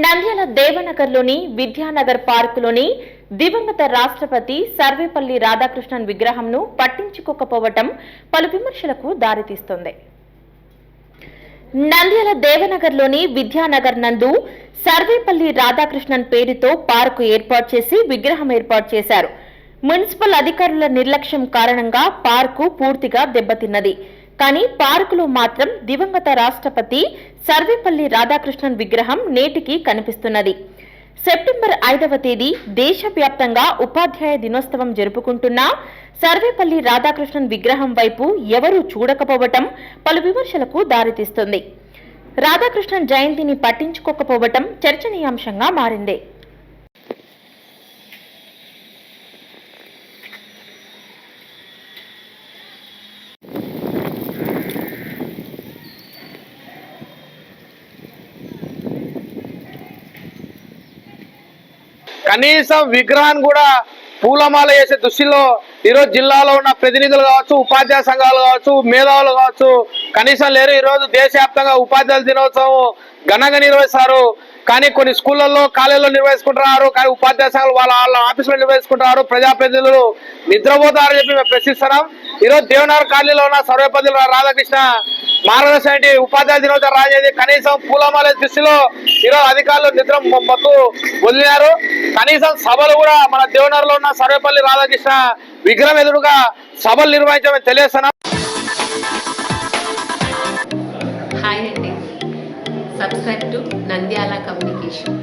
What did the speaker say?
నంద్యాల దేవనగర్లోని విద్యానగర్ పార్కులోని దివంగత రాష్ట్రపతి సర్వేపల్లి రాధాకృష్ణన్ విగ్రహంను పట్టించుకోకపోవటం పలు విమర్శలకు దారితీస్తోంది. నంద్యాల దేవనగర్లోని విద్యానగర్ నందు సర్వేపల్లి రాధాకృష్ణన్ పేరుతో పార్కు ఏర్పాటు చేసి విగ్రహం ఏర్పాటు చేశారు. మున్సిపల్ అధికారుల నిర్లక్ష్యం కారణంగా పార్కు పూర్తిగా దెబ్బతిన్నది. కానీ పార్కులో మాత్రం దివంగత రాష్ట్రపతి సర్వేపల్లి రాధాకృష్ణన్ విగ్రహం నేటికి కనిపిస్తున్నది. సెప్టెంబర్ ఐదవ తేదీ దేశవ్యాప్తంగా ఉపాధ్యాయ దినోత్సవం జరుపుకుంటున్నా సర్వేపల్లి రాధాకృష్ణన్ విగ్రహం వైపు ఎవరూ చూడకపోవటం పలు విమర్శలకు దారితీస్తుంది. రాధాకృష్ణన్ జయంతిని పట్టించుకోకపోవటం చర్చనీయాంశంగా మారింది. కనీసం విగ్రహాన్ని కూడా పూలమాల వేసే దృష్టిలో ఈరోజు జిల్లాలో ఉన్న ప్రతినిధులు కావచ్చు ఉపాధ్యాయ సంఘాలు కావచ్చు మేధావులు కావచ్చు కనీసం లేరు. ఈరోజు దేశవ్యాప్తంగా ఉపాధ్యాయుల దినోత్సవం ఘనంగా నిర్వహిస్తారు. కానీ కొన్ని స్కూళ్ళల్లో కాలేజీలో నిర్వహించుకుంటున్నారు కానీ ఉపాధ్యాయ సంఘాలు వాళ్ళ వాళ్ళ ఆఫీసులో నిర్వహించుకుంటున్నారు ప్రజాప్రతినిధులు నిద్రపోతారని చెప్పి మేము ప్రశ్నిస్తున్నాం. ఈరోజు దేవనగర్ కాలనీలో ఉన్న సర్వేపల్లి రాధాకృష్ణ మార్గదర్శన ఏంటి? ఉపాధ్యాయ దినోత్సవం రాజేది. కనీసం పూలమాల దృష్టిలో ఈరోజు అధికారులు నిద్ర మ- మత్తు వదిలినారు. కనీసం సభలు కూడా మన దేవనగర్లో ఉన్న సర్వేపల్లి రాధాకృష్ణ విగ్రహం ఎదురుగా సభలు నిర్వహించమని తెలియస్తున్నాం హాయ్ అండి సబ్స్క్రైబ్ టు నంద్యాల కమ్యూనికేషన్